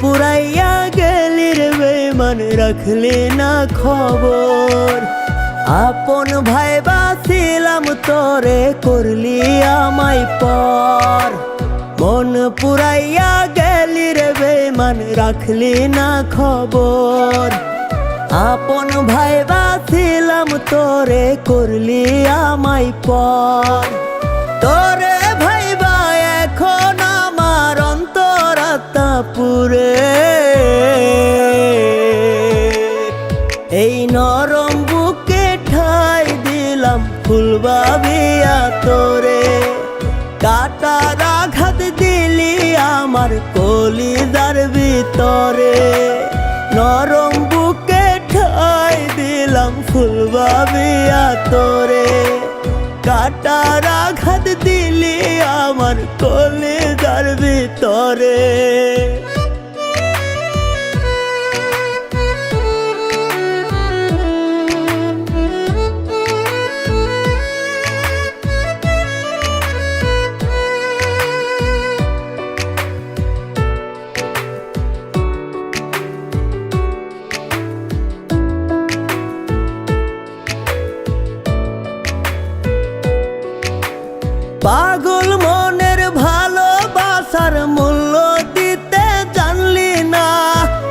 পুরাইয়া গেলি রে বেমান রাখলি না খবর। আপন ভাই বাছিলাম, তরে করলি আমায় পর। মন পুরাইয়া গেলি রে বেমান রাখলি না খবর। আপন ভাই বাছিলাম, তোরে করলি আমায় পর। এই নরম বুকে ঠাই দিলাম ফুলবাবিয়া তোরে কাটার আঘাত দিলি আমার কলিজার ভিতরে। নরম বুকে ঠাই দিলাম ফুলবাবিয়া তোরে কাটার আঘাত দিলি আমার কলিজার ভিতরে। পাগল মনের ভালোবাসার মূল্য দিতে জানলি না।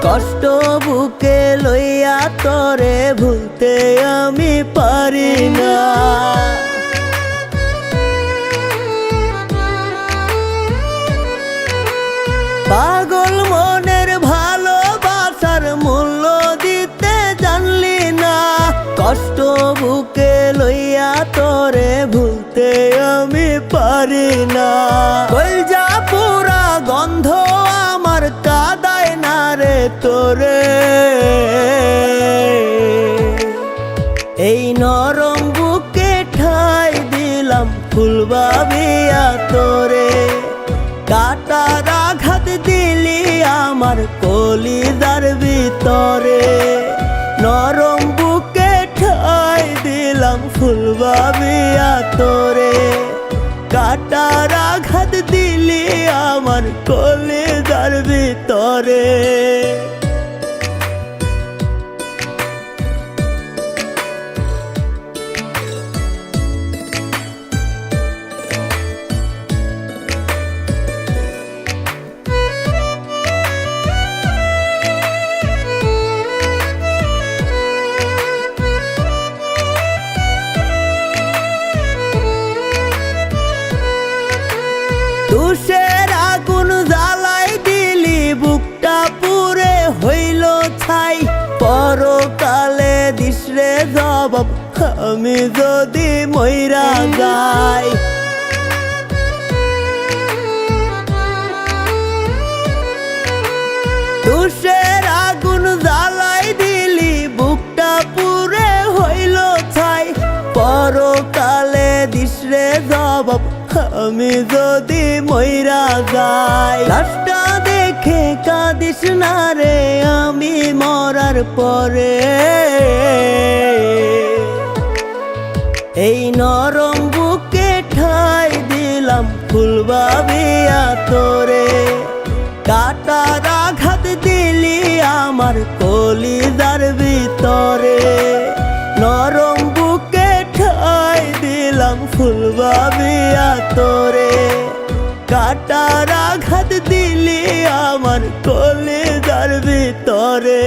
কষ্ট বুকে লইয়া তোরে ভুলতে আমি পারি না। পাগল মনের ভালোবাসার মূল্য দিতে জানলি না। কষ্ট বুকে পারি না। কলজা পুরা গন্ধ আমার কাদায় না রে তোরে। এই নরম বুকে ঠাই দিলাম ফুলবাবিয়া তোরে। কাটার আঘাত দিলি আমার কলিজার ভিতরে। নরম বুকে ঠাই দিলাম ফুলবাবিয়া তোরে। আমার কলে যার ভিতরে। আমি যদি ময়রা যাই। তুষের আগুন জ্বালাই দিলি, বুকটা পুরে হইল ছাই। পরকালে দিশরে জবাব, আমি যদি ময়রা যাই। লাশটা দেখে কাঁদিস না রে, আমি মরার পরে। এই নরম বুকে ঠাই দিলাম ফুলবাবিয়া তোরে কাটার আঘাত দিলি আমার কলিজার ভিতরে। নরম বুকে ঠাই দিলাম ফুলবাবিয়া তোরে কাটার আঘাত দিলি আমার কলিজার ভিতরে।